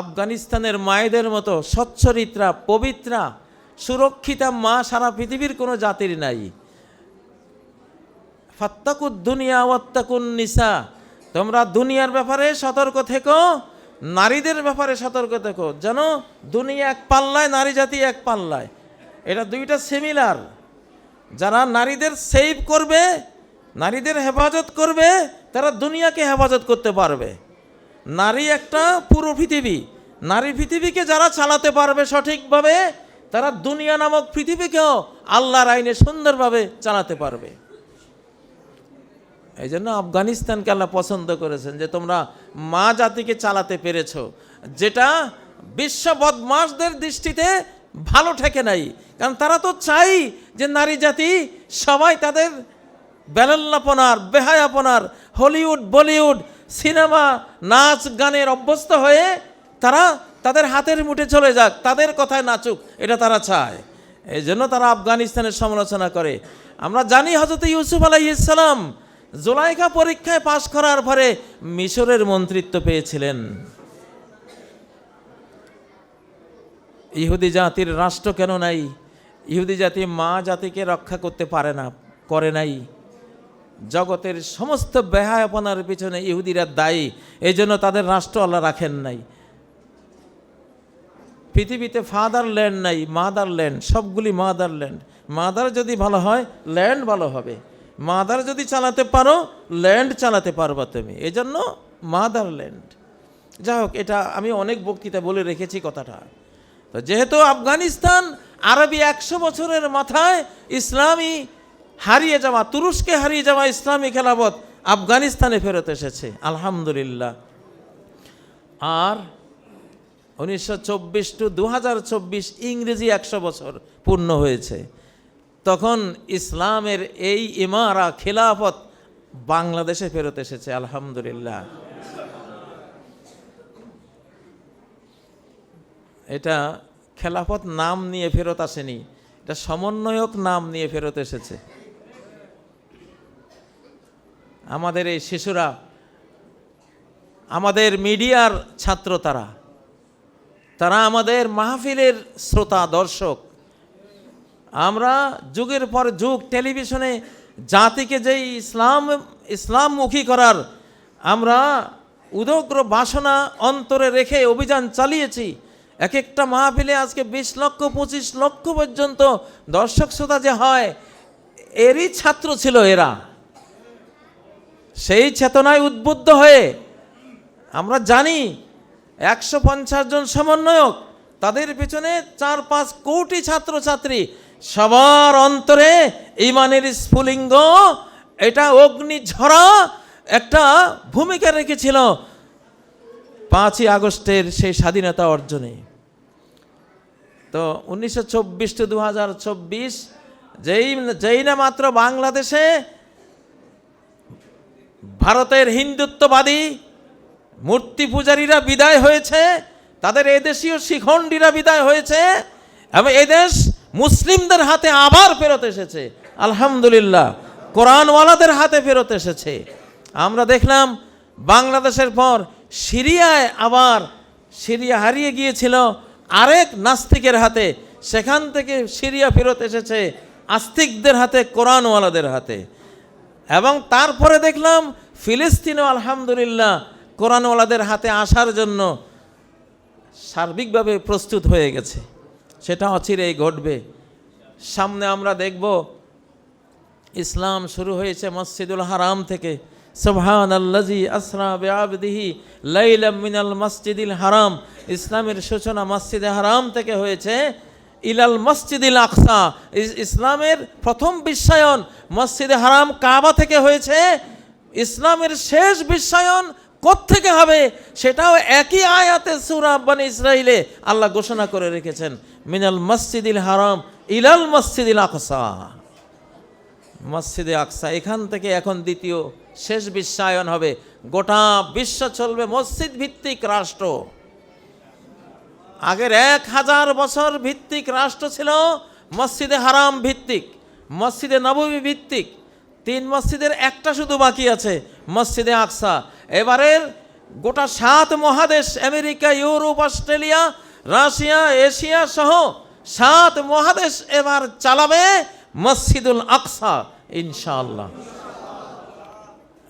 আফগানিস্তানের মায়েদের মতো স্বচ্ছরিত্রা পবিত্রা, সুরক্ষিতা মা সারা পৃথিবীর কোনো জাতির নাই। ফাত্তাকুদ দুনিয়া ওয়াত্তাকুন নিসা। তোমরা দুনিয়ার ব্যাপারে সতর্ক থেকো, নারীদের ব্যাপারে সতর্ক থেকো। যেন দুনিয়া এক পাল্লায়, নারী জাতি এক পাল্লায়। এটা দুইটা সিমিলার যারা নারীদের সেভ করবে, নারীদের হেফাজত করবে, তারা দুনিয়াকে হেফাজত করতে পারবে। নারী একটা পুরো পৃথিবী। নারী পৃথিবীকে যারা চালাতে পারবে সঠিকভাবে, তারা দুনিয়া নামক পৃথিবীকেও আল্লাহর আইনে সুন্দরভাবে চালাতে পারবে। এই জন্য আফগানিস্তানকে আল্লাহ পছন্দ করেছেন যে তোমরা মা জাতিকে চালাতে পেরেছ, যেটা বিশ্ব বদমাসদের দৃষ্টিতে ভালো ঠেকে নাই। কারণ তারা তো চাই যে নারী জাতি সবাই তাদের বেলাল্লাপনার বেহায়াপনার, হলিউড, বলিউড সিনেমা, নাচ, গানের অভ্যস্ত হয়ে তারা তাদের হাতের মুঠে চলে যাক, তাদের কথায় নাচুক, এটা তারা চায়। এই জন্য তারা আফগানিস্তানের সমালোচনা করে। আমরা জানি হজরত ইউসুফ আলাইসালাম জোলাইকা পরীক্ষায় পাশ করার পরে মিশরের মন্ত্রিত্ব পেয়েছিলেন। ইহুদি জাতির রাষ্ট্র কেন নাই? ইহুদি জাতি মা জাতিকে রক্ষা করতে পারে না, করে নাই। জগতের সমস্ত বেহায়াপনার পিছনে ইহুদিরা দায়ী। এই জন্য তাদের রাষ্ট্র আল্লাহ রাখেন নাই। পৃথিবীতে ফাদার ল্যান্ড নাই মাদার ল্যান্ড সবগুলি মাদার ল্যান্ড মাদার যদি ভালো হয় ল্যান্ড ভালো হবে। মাদার যদি চালাতে পারো ল্যান্ড চালাতে পারবা তুমি। এই জন্য মাদার ল্যান্ড যাই হোক, এটা আমি অনেক বক্তৃতা বলে রেখেছি কথাটা। তো যেহেতু আফগানিস্তান আরবি একশো বছরের মাথায় ইসলামী হারিয়ে যাওয়া, তুরস্কে হারিয়ে যাওয়া ইসলামী খেলাবত আফগানিস্তানে ফেরত এসেছে। আলহামদুলিল্লাহ। আর উনিশশো চব্বিশ টু দুহাজার চব্বিশ ইংরেজি একশো বছর পূর্ণ হয়েছে। তখন ইসলামের এই ইমারা খেলাফত বাংলাদেশে ফেরত এসেছে, আলহামদুলিল্লাহ। এটা খেলাফত নাম নিয়ে ফেরত আসেনি, এটা সমন্বয়ক নাম নিয়ে ফেরত এসেছে। আমাদের এই শিশুরা, আমাদের মিডিয়ার ছাত্র তারা তারা আমাদের মাহফিলের শ্রোতা, দর্শক। আমরা যুগের পর যুগ টেলিভিশনে জাতিকে যেই ইসলাম, ইসলামমুখী করার আমরা উদগ্র বাসনা অন্তরে রেখে অভিযান চালিয়েছি। এক একটা মাহফিলে আজকে বিশ লক্ষ, পঁচিশ লক্ষ পর্যন্ত দর্শক শ্রোতা যে হয়, এরই ছাত্র ছিল এরা। সেই চেতনায় উদ্বুদ্ধ হয়ে আমরা জানি একশো পঞ্চাশ জন সমন্বয়ক, তাদের পিছনে চার পাঁচ কোটি ছাত্রছাত্রী। সবার অন্তরে ইমানের স্ফুলিঙ্গ, এটা অগ্নিঝরা একটা ভূমিকা রেখেছিল পাঁচই আগস্টের সেই স্বাধীনতা অর্জনে। তো উনিশশো চব্বিশ টু দু হাজার চব্বিশ, যেই যেই না মাত্র বাংলাদেশে ভারতের হিন্দুত্ববাদী মূর্তি পূজারীরা বিদায় হয়েছে, তাদের এদেশীয় শিখণ্ডীরা বিদায় হয়েছে, এবং এদেশ মুসলিমদের হাতে আবার ফেরত এসেছে। আলহামদুলিল্লাহ, কোরআনওয়ালাদের হাতে ফেরত এসেছে। আমরা দেখলাম বাংলাদেশের পর সিরিয়ায় আবার সিরিয়া হারিয়ে গিয়েছিল আরেক নাস্তিকের হাতে। সেখান থেকে সিরিয়া ফেরত এসেছে আস্তিকদের হাতে, কোরআনওয়ালাদের হাতে। এবং তারপরে দেখলাম ফিলিস্তিনও আলহামদুলিল্লাহ কোরআনওয়ালাদের হাতে আসার জন্য সার্বিকভাবে প্রস্তুত হয়ে গেছে। সেটা অচিরেই ঘটবে। সামনে আমরা দেখব, ইসলাম শুরু হয়েছে মসজিদুল হারাম থেকে। সুবহান আল্লাজি আসরা বেআবদিহি লাইলাম মিনাল মসজিদিল হারাম। ইসলামের সূচনা মসজিদে হারাম থেকে হয়েছে। ইলাল মসজিদিল আকসা। ইস- ইসলামের প্রথম বিশ্বায়ন মসজিদে হারাম কাবা থেকে হয়েছে। ইসলামের শেষ বিশ্বায়ন থেকে হবে? সেটাও একই আয়াতে সুরা আব্বানি ইসরাইলে আল্লাহ ঘোষণা করে রেখেছেন, মিনাল মসজিদিল হারাম ইলাল মসজিদিল আকসা। মসজিদে আকসা, এখান থেকে এখন দ্বিতীয় শেষ বিশ্বায়ন হবে। গোটা বিশ্ব চলবে মসজিদ ভিত্তিক রাষ্ট্র। আগের এক হাজার বছর ভিত্তিক রাষ্ট্র ছিল মসজিদে হারাম ভিত্তিক, মসজিদে নবমী ভিত্তিক। তিন মসজিদের একটা শুধু বাকি আছে, মসজিদে আকসা। এবারের গোটা সাত মহাদেশ, America, Europe, Australia, Russia, Asia সহ সাত মহাদেশ এবার চালাবে মসজিদুল আকসা, ইনশাআল্লাহ।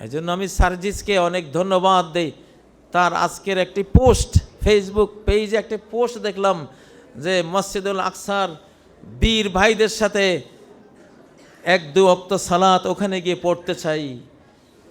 এই জন্য আমি সার্জিসকে অনেক ধন্যবাদ দেই। তার আজকের একটি পোস্ট, ফেসবুক পেজে একটি পোস্ট দেখলাম যে মসজিদুল আকসার বীর ভাইদের সাথে এক দু অক্ত সালাত ওখানে গিয়ে পড়তে চাই।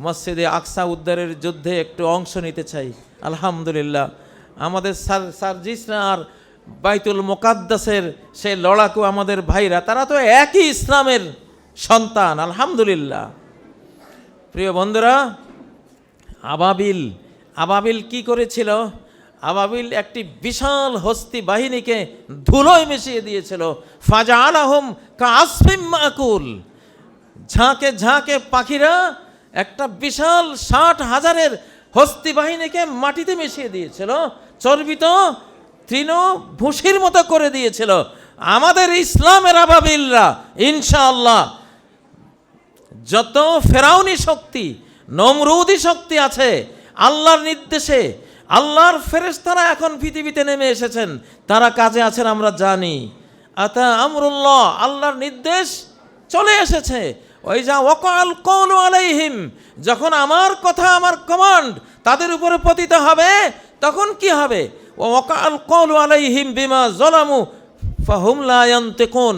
মসজিদে আকসা উদ্ধারের যুদ্ধে একটু অংশ নিতে চাই। আলহামদুলিল্লাহ। আমাদের সার সার্জিসরা আর বাইতুল মোকাদ্দাসের সেই লড়াকু আমাদের ভাইরা, তারা তো একই ইসলামের সন্তান। আলহামদুলিল্লাহ। প্রিয় বন্ধুরা, আবাবিল আবাবিল কি করেছিল? আবাবিল একটি বিশাল হস্তি বাহিনীকে ধুলোয় মিশিয়ে দিয়েছিল। ফাজা আলাহম কাসফিম মাকুল। ঝাঁকে ঝাঁকে পাখিরা একটা বিশাল ষাট হাজারের হস্তি বাহিনীকে মাটিতে মিশিয়ে দিয়েছিল। চর্বিত তৃণ ভুসির মতো করে দিয়েছিল। আমাদের ইসলামের আবাবিলরা, ইনশাআল্লাহ। যত ফেরাউনি শক্তি নমরুদি শক্তি আছে, আল্লাহর নির্দেশে আল্লাহর ফেরেশতারা এখন পৃথিবীতে নেমে এসেছেন। তারা কাজে আছেন আমরা জানি। আতা আমরুল্লাহ, আল্লাহর নির্দেশ চলে এসেছে। ওই যা ওকাল কৌল আলাইহিম, যখন আমার কথা, আমার কমান্ড তাদের উপরে পতিত হবে, তখন কি হবে? ও ওকাল কৌল আলাইহিম বিমা জলামু ফাহুম লা ইয়ান্তিকুন।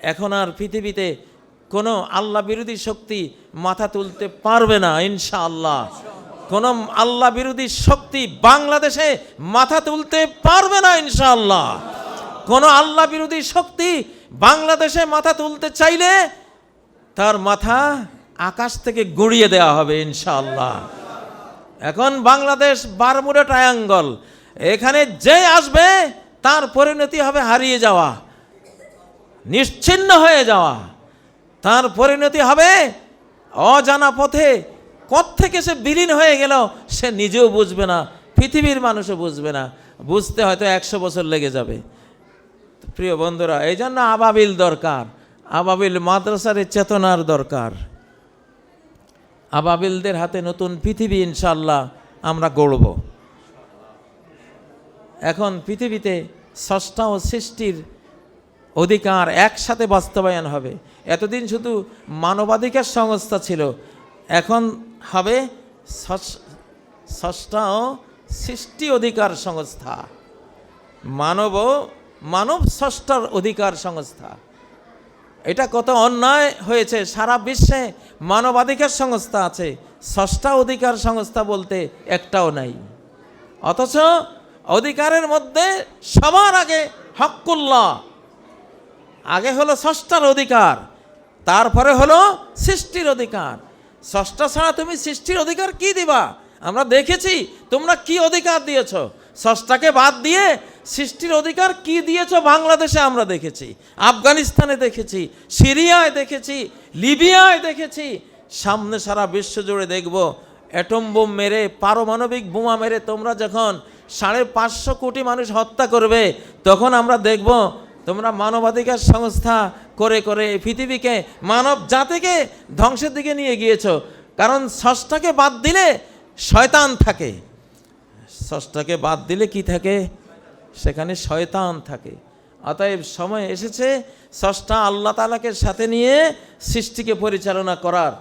এখন আর পৃথিবীতে কোনো আল্লাহ বিরোধী শক্তি মাথা তুলতে পারবে না, ইনশাআল্লাহ। কোন আল্লাহ বিরোধী শক্তি বাংলাদেশে মাথা তুলতে পারবে না ইনশাআল্লাহ। কোন আল্লাহ বিরোধী শক্তি বাংলাদেশে মাথা তুলতে চাইলে তার মাথা আকাশ থেকে গড়িয়ে দেওয়া হবে ইনশাআল্লাহ। এখন বাংলাদেশ বারমুডা ট্রায়াঙ্গল, এখানে যে আসবে তার পরিণতি হবে হারিয়ে যাওয়া, নিশ্চিন্ন হয়ে যাওয়া। তার পরিণতি হবে অজানা পথে থেকে সে বিলীন হয়ে গেল, সে নিজেও বুঝবে না, পৃথিবীর মানুষও বুঝবে না। বুঝতে হয়তো একশো বছর লেগে যাবে। প্রিয় বন্ধুরা এই জন্য আবাবিল দরকার। আবাবিল মাদ্রাসার চেতনার দরকার। আবাবিলদের হাতে নতুন পৃথিবী ইনশাল্লাহ আমরা গড়ব। এখন পৃথিবীতে ষষ্ঠা ও সৃষ্টির অধিকার একসাথে বাস্তবায়ন হবে। এতদিন শুধু মানবাধিকার সংস্থা ছিল এখন হবে ষষ- ষষ্ঠা সৃষ্টি অধিকার সংস্থা। মানব মানব ষষ্ঠার অধিকার সংস্থা। এটা কত অন্যায় হয়েছে, সারা বিশ্বে মানবাধিকার সংস্থা আছে, ষষ্ঠা অধিকার সংস্থা বলতে একটাও নাই। অথচ অধিকারের মধ্যে সবার আগে হকুল্লাহ আগে হলো ষষ্ঠার অধিকার, তারপরে হলো সৃষ্টির অধিকার। ষষ্ঠা ছাড়া তুমি সৃষ্টির অধিকার কি দিবা? আমরা দেখেছি তোমরা কি অধিকার দিয়েছ। ষষ্ঠাকে বাদ দিয়ে সৃষ্টির অধিকার কি দিয়েছ বাংলাদেশে আমরা দেখেছি। আফগানিস্তানে দেখেছি, সিরিয়ায় দেখেছি, লিবিয়ায় দেখেছি। সামনে সারা বিশ্ব জুড়ে দেখব, অ্যাটম বোম মেরে, পারমাণবিক বোমা মেরে তোমরা যখন সাড়ে পাঁচশো কোটি মানুষ হত্যা করবে, তখন আমরা দেখব তোমরা মানবাধিকার সংস্থা করে করে পৃথিবীকে, মানব জাতিকে ধ্বংসের দিকে নিয়ে গিয়েছ। কারণ ষষ্ঠাকে বাদ দিলে শয়তান থাকে। ষষ্ঠাকে বাদ দিলে কি থাকে? সেখানে শয়তান থাকে। অতএব সময় এসেছে ষষ্ঠা আল্লাহ তালাকে সাথে নিয়ে সৃষ্টিকে পরিচালনা করার।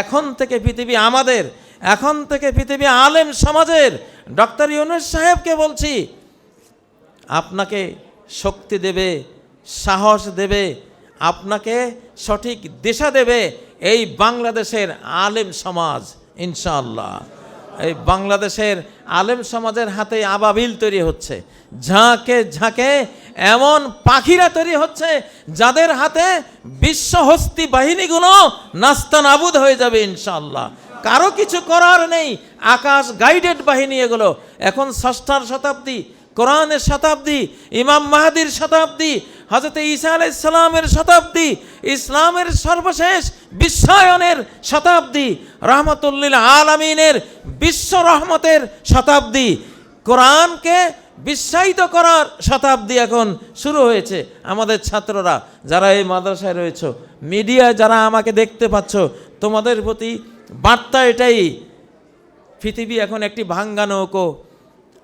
এখন থেকে পৃথিবী আমাদের, এখন থেকে পৃথিবী আলেম সমাজের, ডক্টর ইউনুস সাহেবকে বলছি, আপনাকে শক্তি দেবে সাহস দেবে, আপনাকে সঠিক দিশা দেবে এই বাংলাদেশের আলেম সমাজ, ইনশাআল্লাহ। এই বাংলাদেশের আলেম সমাজের হাতে আবাবিল তৈরি হচ্ছে, ঝাঁকে ঝাঁকে এমন পাখিরা তৈরি হচ্ছে যাদের হাতে বিশ্বহস্তি বাহিনীগুলো নাস্তানাবুদ হয়ে যাবে, ইনশাআল্লাহ। কারও কিছু করার নেই, আকাশ গাইডেড বাহিনী এগুলো। এখন ষষ্ঠার শতাব্দী কোরআনের শতাব্দী, ইমাম মাহাদির শতাব্দী হজরত ঈসা আলাইসালামের শতাব্দী, ইসলামের সর্বশেষ বিশ্বায়নের শতাব্দী, রহমতুল্লিল আলমিনের বিশ্ব রহমতের শতাব্দী, কোরআনকে বিশ্বায়িত করার শতাব্দী এখন শুরু হয়েছে। আমাদের ছাত্ররা যারা এই মাদ্রাসায় রয়েছে মিডিয়ায় যারা আমাকে দেখতে পাচ্ছ, তোমাদের প্রতি বার্তা এটাই, পৃথিবী এখন একটি ভাঙ্গা নৌকো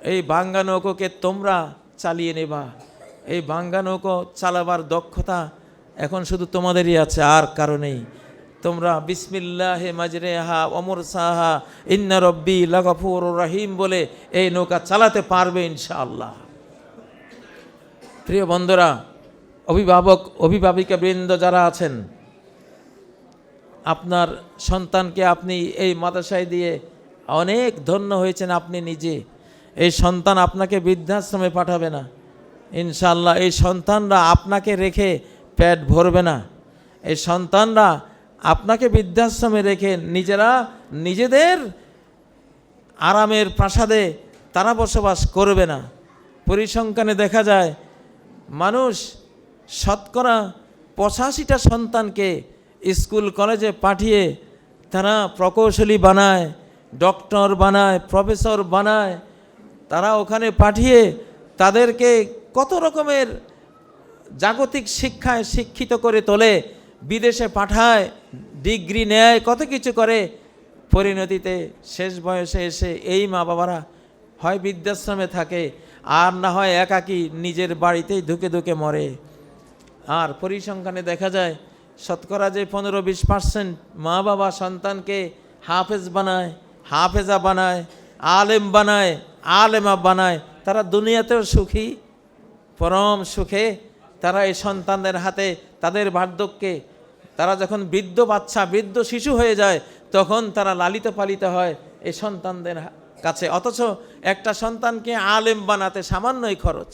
এই ভাঙ্গা নৌকোকে তোমরা চালিয়ে নেবা। এই ভাঙ্গা নৌকো চালাবার দক্ষতা এখন শুধু তোমাদেরই আছে, আর কারণেই তোমরা বিসমিল্লাহে মাজরে হা অমর সাহা ইন্না রব্বি লাগাফুর রাহিম বলে এই নৌকা চালাতে পারবে ইনশাআল্লাহ। প্রিয় বন্ধুরা, অভিভাবক, অভিভাবিকা বৃন্দ যারা আছেন, আপনার সন্তানকে আপনি এই মাদ্রাসায় দিয়ে অনেক ধন্য হয়েছেন আপনি নিজে। এই সন্তান আপনাকে বৃদ্ধাশ্রমে পাঠাবে না। ইনশাল্লাহ এই সন্তানরা আপনাকে রেখে পেট ভরবে না। এই সন্তানরা আপনাকে বৃদ্ধাশ্রমে রেখে নিজেরা নিজেদের আরামের প্রাসাদে তারা বসবাস করবে না। পরিসংখ্যানে দেখা যায়, মানুষ শতকরা পঁচাশিটা সন্তানকে স্কুল, কলেজে পাঠিয়ে তারা প্রকৌশলী বানায়, ডক্টর বানায়, প্রফেসর বানায় তারা ওখানে পাঠিয়ে তাদেরকে কত রকমের জাগতিক শিক্ষায় শিক্ষিত করে তোলে, বিদেশে পাঠায়, ডিগ্রি নেয়, কত কিছু করে। পরিণতিতে শেষ বয়সে এসে এই মা বাবারা হয় বৃদ্ধাশ্রমে থাকে, আর না হয় একাকী নিজের বাড়িতেই ধুকে ধুকে মরে। আর পরিসংখ্যানে দেখা যায়, শতকরা যে পনেরো বিশ পার্সেন্ট মা বাবা সন্তানকে হাফেজ বানায়, হাফেজা বানায়, আলেম বানায় আলেমা বানায়, তারা দুনিয়াতেও সুখী, পরম সুখে, তারা এই সন্তানদের হাতে তাদের বার্ধক্যে, তারা যখন বৃদ্ধ বাচ্চা, বৃদ্ধ শিশু হয়ে যায়, তখন তারা লালিত পালিত হয় এই সন্তানদের কাছে। অথচ একটা সন্তানকে আলেম বানাতে সামান্যই খরচ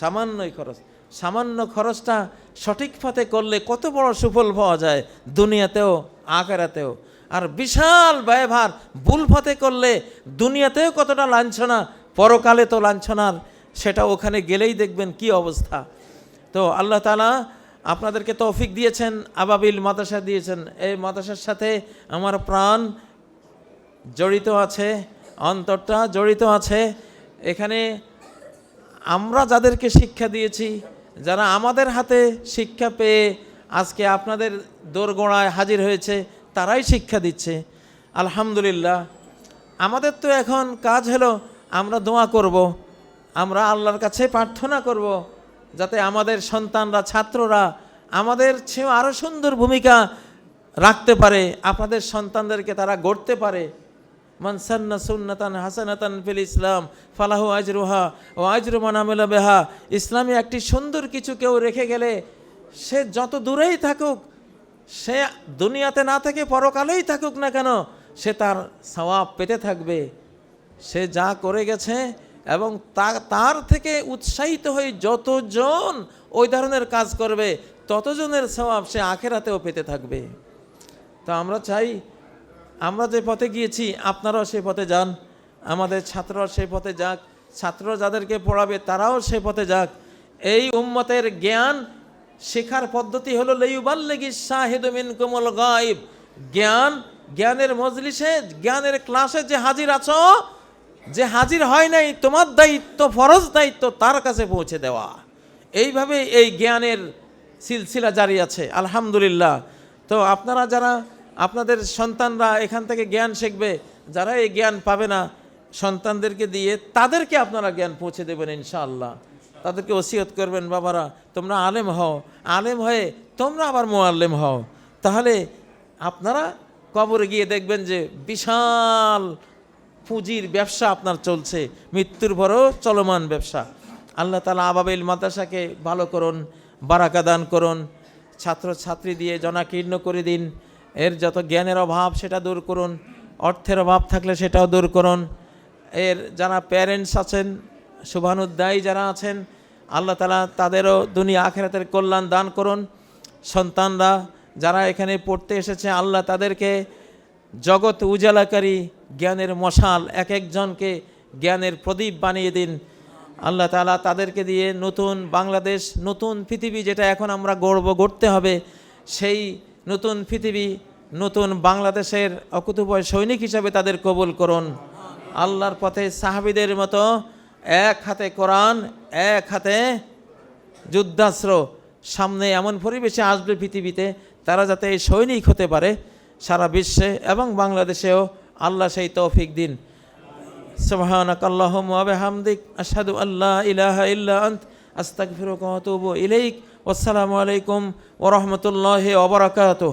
সামান্যই খরচ। সামান্য খরচটা সঠিক পথে করলে কত বড় সুফল পাওয়া যায় দুনিয়াতেও, আখেরাতেও। আর বিশাল ব্যয়ভার ভুল পথে করলে দুনিয়াতেও কতটা লাঞ্ছনা, পরকালে তো লাঞ্ছনার, সেটা ওখানে গেলেই দেখবেন কি অবস্থা। তো আল্লাহ তালা আপনাদেরকে তৌফিক দিয়েছেন, আবাবিল মাদ্রাসা দিয়েছেন। এই মাদ্রাসার সাথে আমার প্রাণ জড়িত আছে, অন্তরটা জড়িত আছে। এখানে আমরা যাদেরকে শিক্ষা দিয়েছি, যারা আমাদের হাতে শিক্ষা পেয়ে আজকে আপনাদের দোরগোড়ায় হাজির হয়েছে তারাই শিক্ষা দিচ্ছে আলহামদুলিল্লাহ আমাদের তো এখন কাজ হলো আমরা দোয়া করব। আমরা আল্লাহর কাছে প্রার্থনা করব। যাতে আমাদের সন্তানরা, ছাত্ররা আমাদের চেয়েও আরও সুন্দর ভূমিকা রাখতে পারে, আপনাদের সন্তানদেরকে তারা গড়তে পারে মানসান্না সুন্নাতান হাসানাতান ফিল ইসলাম, ফালাহু আজরুহা ও আজরু বেহা ইসলামে একটি সুন্দর কিছু কেউ রেখে গেলে সে যত দূরেই থাকুক সে দুনিয়াতে না থেকে পরকালেই থাকুক না কেন, সে তার সওয়াব পেতে থাকবে। সে যা করে গেছে এবং তার থেকে উৎসাহিত হয়ে যতজন ওই ধরনের কাজ করবে, ততজনের সওয়াব সে আখেরাতেও পেতে থাকবে। তো আমরা চাই, আমরা যে পথে গিয়েছি, আপনারাও সেই পথে যান, আমাদের ছাত্ররা সেই পথে যাক, ছাত্র যাদেরকে পড়াবে তারাও সেই পথে যাক। এই উম্মতের জ্ঞান শেখার পদ্ধতি হলো লেইবাল্লেগি শাহিদমিন কোমল গাইব জ্ঞান, জ্ঞানের মজলিসে, জ্ঞানের ক্লাসে যে হাজির আছো, যে হাজির হয় নাই, তোমার দায়িত্ব, ফরজ দায়িত্ব তার কাছে পৌঁছে দেওয়া। এইভাবে এই জ্ঞানের সিলসিলা জারি আছে, আলহামদুলিল্লাহ। তো আপনারা যারা, আপনাদের সন্তানরা এখান থেকে জ্ঞান শিখবে, যারা এই জ্ঞান পাবে না, সন্তানদেরকে দিয়ে তাদেরকে আপনারা জ্ঞান পৌঁছে দেবেন ইনশাআল্লাহ। তাদেরকে ওসিয়ত করবেন, বাবারা, তোমরা আলেম হও। আলেম হয়ে তোমরা আবার মোয়াল্লেম হও। তাহলে আপনারা কবরে গিয়ে দেখবেন যে বিশাল পুঁজির ব্যবসা আপনার চলছে। মৃত্যুর পরও চলমান ব্যবসা। আল্লাহ তালা আবাবিল মাদ্রাসাকে ভালো করুন, বারাকা দান করুন ছাত্র ছাত্রী দিয়ে জনাকীর্ণ করে দিন। এর যত জ্ঞানের অভাব সেটা দূর করুন, অর্থের অভাব থাকলে সেটাও দূর করুন। এর যারা প্যারেন্টস আছেন শুভানুদ্দায়ী যারা আছেন আল্লাহ তালা তাদেরও দুনিয়া আখেরাতের কল্যাণ দান করুন। সন্তানরা যারা এখানে পড়তে এসেছে, আল্লাহ তাদেরকে জগৎ উজালাকারী জ্ঞানের মশাল, এক একজনকে জ্ঞানের প্রদীপ বানিয়ে দিন। আল্লাহ তালা তাদেরকে দিয়ে নতুন বাংলাদেশ, নতুন পৃথিবী যেটা এখন আমরা গড়ব, গড়তে হবে, সেই নতুন পৃথিবী, নতুন বাংলাদেশের অকুতুবয় সৈনিক হিসাবে তাদের কবুল করুন। আল্লাহর পথে সাহাবিদের মতো এক হাতে কোরআন এক হাতে যুদ্ধাস্ত্র সামনে এমন পরিবেশে আসবে পৃথিবীতে তারা যাতে এই সৈনিক হতে পারে সারা বিশ্বে এবং বাংলাদেশেও আল্লাহ সেই তৌফিক দিন سبحانك اللهم وبحمدك أشهد أن لا إله إلا أنت أستغفرك وأتوب إليك والسلام عليكم ورحمة الله وبركاته